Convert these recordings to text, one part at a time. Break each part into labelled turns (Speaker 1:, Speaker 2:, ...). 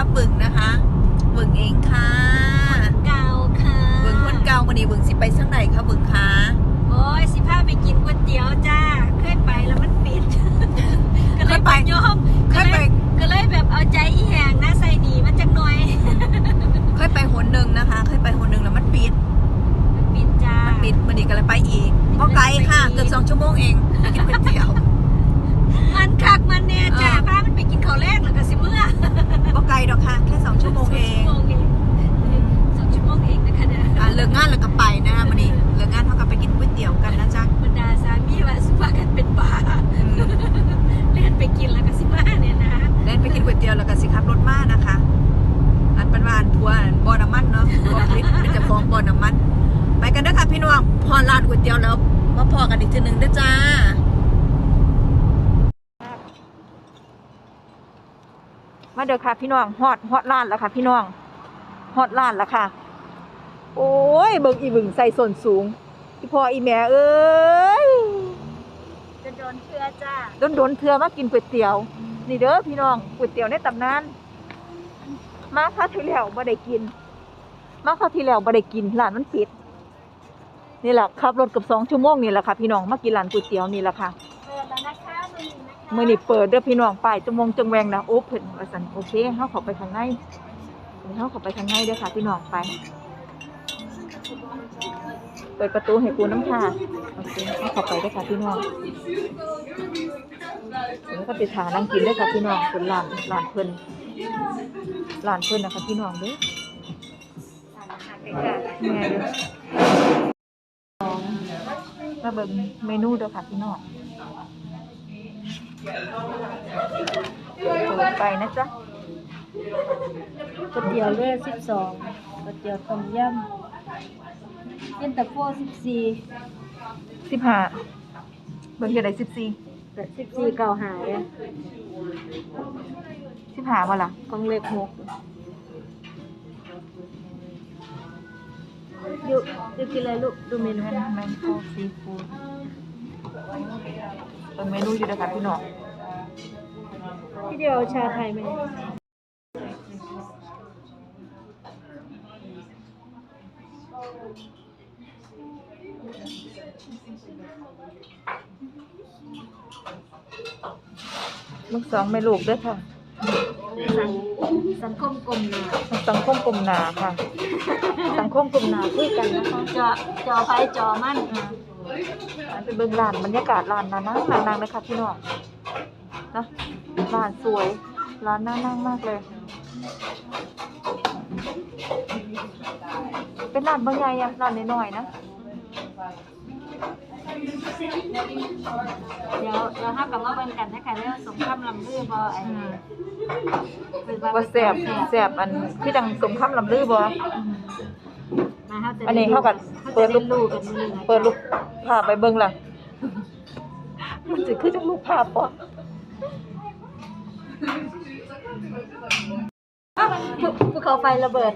Speaker 1: ครับบึงนะคะบึงเองค่ะ
Speaker 2: เก่าค่ะ
Speaker 1: บึงคนเก่าวันนี้บึงสิไปสังไหนคะบึงคะ
Speaker 2: โอ้ยสิพาไปกินก๋วยเตี๋ยวจ้าเคยไปแล้วมันปิดก็เลยไปยอม
Speaker 1: เคยไป
Speaker 2: ก็เลยแบบเอาใจอีแหงนะใส่หนีมันจักหน่อย
Speaker 1: เคยไปหนหนึ่งนะคะเคยไปหนหนึ่งแล้วมันปิด
Speaker 2: มันปิดจ้า
Speaker 1: มันปิดวันนี้ก็เลยไปอีกก็ไกลค่ะเกือบสองชั่วโมงเองกินก๋วยเตี๋ยว
Speaker 2: มัน คักมันแน่จ้า
Speaker 1: เออ
Speaker 2: พามันไปกินข้าวแรกแล้วก็สิเมื่อ
Speaker 1: ก็ไกลดอกค่ะ แค่สองชั่วโมงเอง
Speaker 2: สองชั่วโมงเองสองชั่วโมงเองนะคะเนี่ย
Speaker 1: อะเลิกงานแล้วก็ไปนะคะวันนี้
Speaker 2: มาเด้
Speaker 1: อค่ะ พี่น้องฮอดฮอดร้านแล้วค่ะ พี่น้องฮอดร้านแล้วค่ะ โอ้ยเบิ่งอีบึงใส่ส่วนสูงพี่พ่ออีแม่เอ้ย
Speaker 2: จะโดนเชื่อจ้า
Speaker 1: โดนโดนๆเทื่อมากินก๋วยเตี๋ยว นี่เด้อพี่น้องก๋วยเตี๋ยวในตำนานมาคราวที่แล้วบ่ได้กิน มาคราวที่แล้วบ่ได้กินร้านมันปิด นี่แหละขับรถเกับสองชั่วโมงนี่แหละค่ะ พี่น้องมากินร้านก๋วยเตี๋ยวนี่แหละค่ะ
Speaker 2: เปิดแล้วนะคะ เมื่
Speaker 1: อนี้เปิดเด้อพี่น้องไปจงวงจงแวงนะโอเพนว่าซั่นโอเคเฮาข้าไปข้างในเฮาข้าไปข้างในเด้อค่ะพี่น้องไป เปิดประตูให้กูน้ำค่ะโอเคเฮาข้าไปเด้อค่ะพี่น้องเดี๋ยวก็ไปถานั่งกินเด้อค่ะพี่น้องเพิ่นร้านร้านเพิ่นร้านเพิ่นนะคะพี่น้องเด้อแม่เด้อมาเบิ่งเมนูเด้อค่ะพี่น้อง เปิดไปนะจ๊ะ
Speaker 2: ก๋วยเตี๋ยวเลือดสิบสองก๋วยเตี๋ยวต้มยำเย็นตาโฟสิบสี่
Speaker 1: สิบห้าเบิ่งจะได้สิบสี่
Speaker 2: สิบสี่เก่าหายอะ
Speaker 1: สิบห้าบ่ล่ะ
Speaker 2: กองเล็กหกอยู่อยู่กินอะไรลูกดูเมนู
Speaker 1: แมนแมนโคซีฟู้ด เป็นเมนูอยู่นะคะพี่น้อง
Speaker 2: พี่เดียวเอาชาไทยไหม
Speaker 1: ลูกสองแม่ลูกด้วยค่ะ
Speaker 2: สังสังคมกลมนา
Speaker 1: สังคมกลมหนาค่ะ สังคมกลมหนาคุยกันนะคะ
Speaker 2: จอจอไฟจอมั่น
Speaker 1: อ่า ไปเบิ่งร้านบรรยากาศร้านนานั่งนานั่งเลยค่ะพี่น้องนะร้านสวยร้านน่านั่งมากเลย เป็นร้านบางใหญ่อะร้านน้อยๆนะ
Speaker 2: เดี๋ยวเดี๋ยวห้ากลับมาเบิ่งกันนะคะเรื่องสงครามลำลือบอไอ้
Speaker 1: อืม
Speaker 2: คือ
Speaker 1: ว่าแสบแสบอันคือดังสมคำลำลือบ่
Speaker 2: มาเฮาจะ
Speaker 1: อันนี้เท่ากับเปิ
Speaker 2: เปิ
Speaker 1: ด
Speaker 2: ด
Speaker 1: ลู
Speaker 2: ลู
Speaker 1: ก
Speaker 2: กกันมื้อนี้นะ
Speaker 1: เปิดลูกภาพไปเบิ่งล่ะ มันสิคือจังลูกภาพบ่
Speaker 2: ภูเขาไฟระเบิด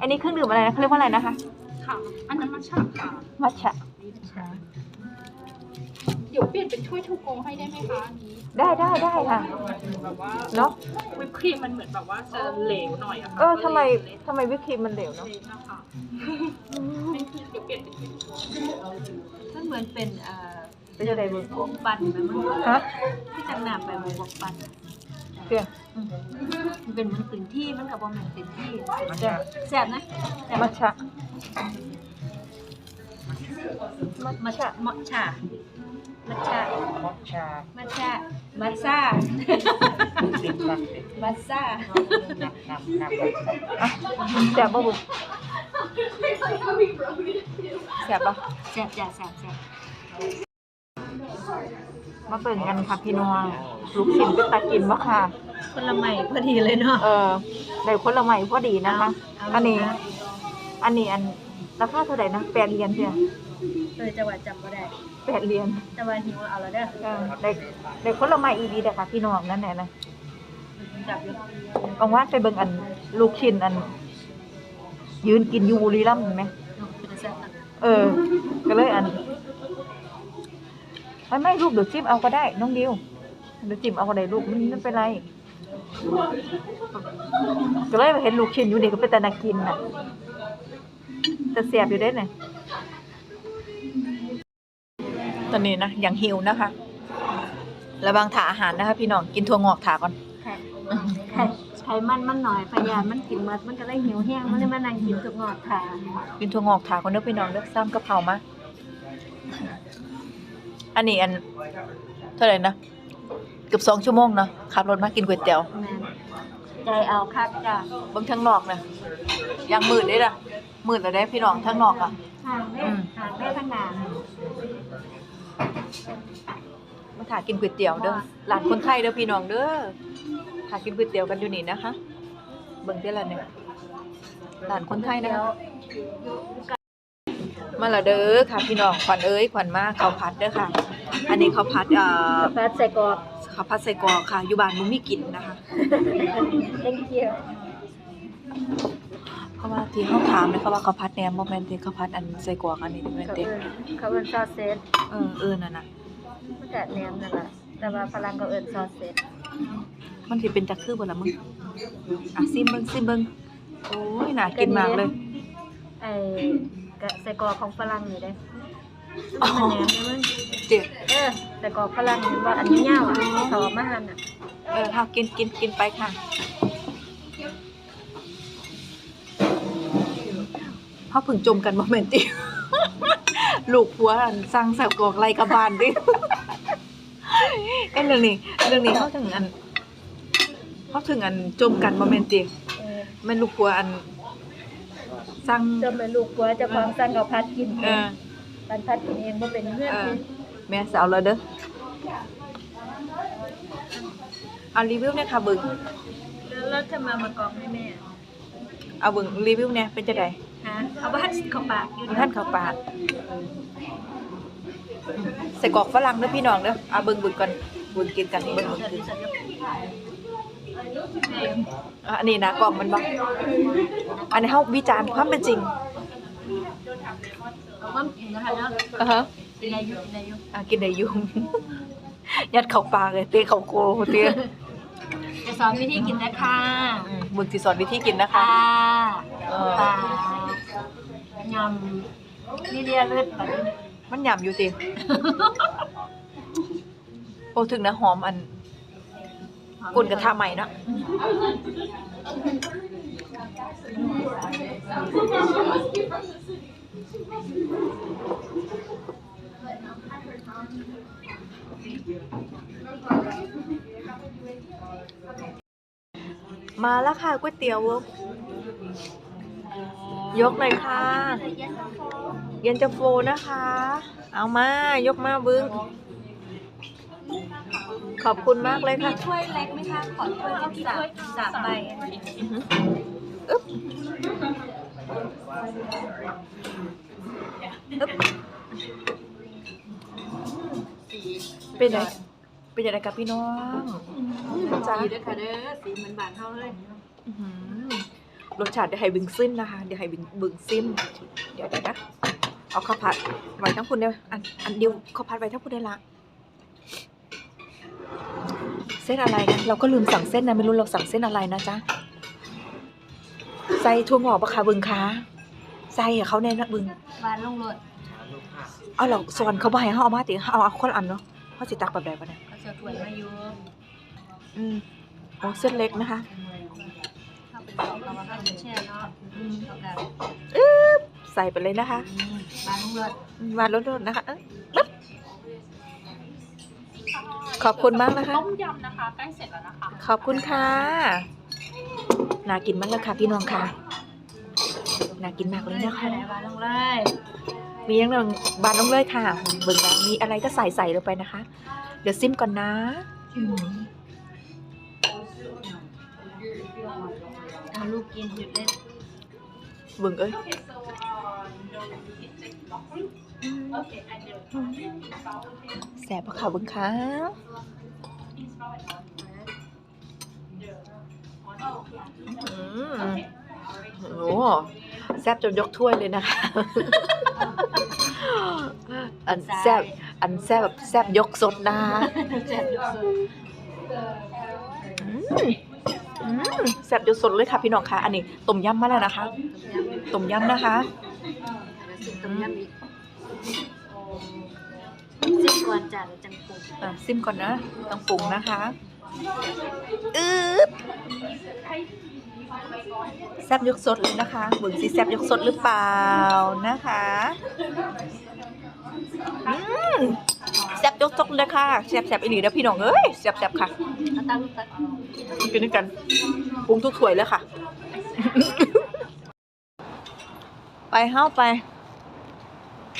Speaker 1: อันนี้เครื่องดื่มอะไรนะเขาเรียกว่าอะไรนะคะ
Speaker 3: ค่ะ อันนั้นมันฉาบค่ะ
Speaker 1: มัทฉะ
Speaker 3: เดี๋ยวเปลี่ยนเป็นถ้วยทูโกให้ได้ไหมคะอันนี้
Speaker 1: ได้ได้ได้ค่ะ
Speaker 3: มันแบบว่า
Speaker 1: เนาะ
Speaker 3: วิปครีมมันเหมือนแบบว่าจะเหลวหน่อยอะค่ะ
Speaker 1: เออทำไมทำไมวิปครีมมันเหลวเนาะ
Speaker 3: เละนะคะเป็นเดี๋ยวเปลี่ยนเป็นถ้วยทูโก
Speaker 2: มันเหมือนเป็นเอ่อ
Speaker 1: เป็นจะได้เบิ่ง
Speaker 2: วงปั่นแบบมัน
Speaker 1: ฮะ
Speaker 2: ที่จังหนาไปวงปั่น
Speaker 1: เปลี่ยน
Speaker 2: มันเป็นมันตื่นที่มันกับบ่แม่นตื่นที่
Speaker 1: แซ่บ
Speaker 2: แซ่บนะแซ่บ
Speaker 1: มัทฉะ
Speaker 2: มัทฉะมัทฉะ มัทฉะ
Speaker 1: มัทฉะ
Speaker 2: มัทฉะมัทซ่ามัทซ่า
Speaker 1: อะแซ่บบ่บุแซ่บบ่
Speaker 2: แซ่บจ้ะแซ่บแซ่บ
Speaker 1: มาเบิ่งกันค่ะพี่น้องลูกชิ้นเป็นตากินบ่ค่ะ
Speaker 2: คนละใหม่พอดีเลยเนาะ
Speaker 1: เออได้คนละใหม่พอดีนะคะ
Speaker 2: เอา
Speaker 1: อันนี้
Speaker 2: เอา
Speaker 1: อันนี้อันราคาเท่าไหร่นะแปดเหรียญเพียง
Speaker 2: โดยจังหวัดจำบ่ได้
Speaker 1: แปดเหรียญ
Speaker 2: แต่ว่าหิวเอาแล้วเด้อ
Speaker 1: เออได้ได้คนละใหม่อีดีเด้อค่ะพี่น้องนั่นแหละนะ
Speaker 2: จับอยู่
Speaker 1: บางวันไปเบิ่งอันลูกชิ้นอัน ยืนกินอยู่บุรีรัมย์เห็นไหม
Speaker 2: เป็นแซ่บนะ
Speaker 1: เออ ก็เลยอันไม่ไม่ลูกเดี๋ยวจิ้มเอาก็ได้น้องดิวเดี๋ยวจิ้มเอาก็ได้ลูกมันไม่เป็นไร ก็เลยเห็นลูกชิ้นอยู่นี่ก็เป็นแต่นากินน่ะแต่เสียบอยู่ได้ไง ตอนนี้นะยังหิวนะคะ ระวังถาอาหารนะคะ พี่น้องกินถั่วงอกถาก่อน
Speaker 2: ไข่ไข่ไขมันมันหน่อยพยานมันกินหมดมันก็เลยหิวแห้งมันเลยมานั่งกินทุกงอดค่ะ
Speaker 1: กินถั่วงอกถาก่อนเด้อพี่น้องเด้อซ้ำกะเพรามาอันนี้อันเท่าไหร่นะเกือบสองชั่วโมงเนาะขับรถมากินก๋วยเตี๋ยว
Speaker 2: แม่นใจเอาคักจ้ะ
Speaker 1: เบิ่งทั้งนอกนะยังมืดได้ล่ะมืดแล้วได้พี่น้องทั้งนอกอะ
Speaker 2: ห่างได้
Speaker 1: อืม
Speaker 2: ห่างได้ทั้งนาน
Speaker 1: มาถ่ายกินก๋วยเตี๋ยวเด้อร้านคนไทยเด้อพี่น้องเด้อถ่ายกินก๋วยเตี๋ยวกันอยู่นี่นะคะ เบิ่งได้ละเนี่ยร้านคนไทยนะคะมาและเด้อค่ะพี่น้องขวัญเอ้ยขวัญมาข้าวผัดเด้อค่ะ อันนี้ข้าวผัดเอ่อ
Speaker 2: แฟตใส่กรอก
Speaker 1: ข้าวผัดใส่กรอกค่ะอยู่บ้านบ่มีกินนะคะ
Speaker 2: เล่งเกียว
Speaker 1: เพ ราะว่าที่เฮาถามเลยค่ะว่าข้าวผัดแหนมบ่แม่นติข้าวผัดอันใส่กรอกอันนี้แม่น
Speaker 2: เขา
Speaker 1: ติ
Speaker 2: เอิ้นเขาเอิ้นซอสเซต
Speaker 1: เออเออนั่นน่ะ
Speaker 2: มันก็แหนมนั่นแหละแต่ว่าฝรั่งเขาเอิ้นซอสเซต
Speaker 1: มันสิเป็นจักคือบ่ล่ะมึงอะซิมเบิ่งซิมเบิ่งโอ้ยน่ากินมากเลย
Speaker 2: ไอ้กะใส่กรอกของฝรั่งนี่เด้
Speaker 1: อ๋อ
Speaker 2: มันแหนมเนี่ยมัน
Speaker 1: เจ็บ
Speaker 2: เออใส่กรอกฝรั่งเห็นว่าอันนี้ยาวอะเขาเอามาหั่นอะ
Speaker 1: เออเอากินกินกินไปค่ะ เฮาเพิ่งจมกันบ่แม่นติลูกผัวอันสั่งใส่กรอกไรกับบ้านดิเอ้ยเรื่องนี้เรื่องนี้เฮาถึงอันเฮาถึงอันจมกันบ่แม่นติ
Speaker 2: เออ
Speaker 1: แม่นลูกผัวอันสั่ง
Speaker 2: จะเป็นลูกผัวเจะความสั่งกับพัดกิน
Speaker 1: เออ
Speaker 2: พันพัดกินเองบ่เป็นเพื่อน
Speaker 1: เออ
Speaker 2: สิ
Speaker 1: แม่สาวแล้วเด้อเอารีวิวเนี่ยค่ะเบึง
Speaker 2: แล้วเราจะมามากรองให้แม่
Speaker 1: เอาเบึงรีวิวเนี่ยเป็นจะได
Speaker 2: ฮะเอาบ้านเข้าปากอยู่
Speaker 1: มีท่านเขาวปากใส่กรอกฝรั่งเด้อพี่น้องเด้อเอาเบึงเบึงก่อนเบึงกินกันเบึงเบึงกินอะอันนี้นะกล่องมันบอกอันนี้เฮาวิจารณ์ความเป็นจริง
Speaker 2: เอาความกินนะคะเนาะ
Speaker 1: อ่าฮะ
Speaker 2: กินอะไรอยู่กินอะไรอยู่
Speaker 1: อะกินได้อยู่ ยัดเข้าปากเลยเตะเข้าโกเตะ
Speaker 2: จะสอนวิธีกินนะคะ
Speaker 1: อืมมึงสิสอนวิธีกินนะคะ
Speaker 2: ปลา
Speaker 1: เออ
Speaker 2: ปลา ยำนี่เรียเลือดแบบ
Speaker 1: มันหยำอยู่ติโอ้ถึงนะหอมอันกุนกระทะใหม่เนาะมาแล้วค่ะก๋วยเตี๋ยว ยกเลยค่ะ เย็นจะโฟนะคะ เอามา ยกมาบึ้ง ขอบคุณมากเลยค่ะ
Speaker 2: ถ้วยเล็กไหมคะ ขอถ้วยที่สามสามใบ
Speaker 1: อือหืออึ๊บอึ๊บเป็นไงเป็นยังไงกับพี่น้องจ้า
Speaker 2: สีด้วยค่ะเด้อสีเหมือนบานเท่าเลย
Speaker 1: อื้อหือ รสชาติเดี๋ยวให้บึงซิมนะคะ เดี๋ยวให้บึงบึงซิม เดี๋ยวเดี๋ยวนะ เอาข้าวผัดไว้ทั้งคุณเดียวอันอันเดียวข้าวผัดไว้ทั้งคุณได้ละเส้นอะไรนะเราก็ลืมสั่งเส้นนะไม่รู้เราสั่งเส้นอะไรนะจ๊ะใส่ถั่วงอกปะคะบึงคะใส่อะเขาแน่นะบึง
Speaker 2: บานลงรถ
Speaker 1: เอาเราสอนเขาไปให้เขาเอามาติเอาเอาคนละอันเนาะเขาสิตักแบบใดปะเนี่ย
Speaker 2: เขาจะถ้วยมาอยู่
Speaker 1: อืมโอ้เส้นเล็กนะคะ
Speaker 2: ถ้า เป็นของเราก็จะแช่เนาะ
Speaker 1: อืม
Speaker 2: เอากัน
Speaker 1: ใส่ไปเลยนะคะ
Speaker 2: บานลงรถ
Speaker 1: วาดรถๆนะคะเอ้ยปึ๊บขอบคุณมากนะคะ
Speaker 3: ต้มยำนะคะใกล้เสร็จแล้วนะคะ
Speaker 1: ขอบคุณค่ะ น่ากินมากเลยค่ะพี่น้องค่ะ น่ากินมากเลยนะคะ
Speaker 2: บานลงเลย
Speaker 1: มียังหนึ่งบานลงเลยค่ะเบิ่งนะมีอะไรก็ใส่ใส่ลงไปนะคะ เดี๋ยวซิมก่อนนะ อืม
Speaker 2: เอาลูกกินหยุดเล่น
Speaker 1: เบิ่งเอ้ยแสบปะค่ะเบิ่งค่ะอืมโอ้แซบจนยกถ้วยเลยนะคะ อันแซบอันแซ่บแบบแซ่บยกสดนะคะ ซ่บยกสดเลยค่ะพี่น้องค่ะ อันนี้ต้มยำมาแล้วนะคะต้มยำนะคะ
Speaker 2: ต้มยำอีกซิมก่อนจ้าแล้วจังปรุง
Speaker 1: อะซิมก่อนนะต้องปรุงนะคะอืด แซ่บยกสดเลยนะคะเบึงสิแซ่บยกสดหรือเปล่านะคะอืมแซ่บยกสดเลยค่ะแซ่บแซ่บอีหลีเด้อพี่น้องเอ้ยแซ่บแซ่บค่ะ
Speaker 2: เอาตั้งตัก
Speaker 1: กินด้วยกันปรุงทุกถ้วยเลยค่ะ ไปเฮ้าไป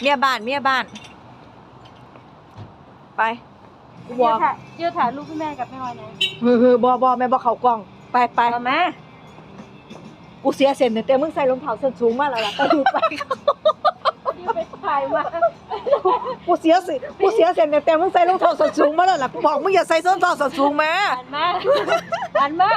Speaker 1: เมียบ้านเมียบ้าน ไปกูบอก
Speaker 2: เชื่อถ่ายรูปพี่แม่กับแม่ออยนะ
Speaker 1: เฮ้ยเฮ้ยบอบอแม่บอเขากล้อง ไปไป
Speaker 2: เอามา
Speaker 1: กูเสียเซนเนี่ยแต่มึงใส่รองเท้าส้นสูงมากแล้วล่ะก็ดูไป
Speaker 2: ไปถ่ายมา
Speaker 1: กูเสียสิกูเสียเซนเนี่ยแต่มึงใส่รองเท้าส้นสูงมาแล้วล่ะกูบอกมึงอย่าใส่ส้นเท้าส้นสูงมา
Speaker 2: หันมาหันมา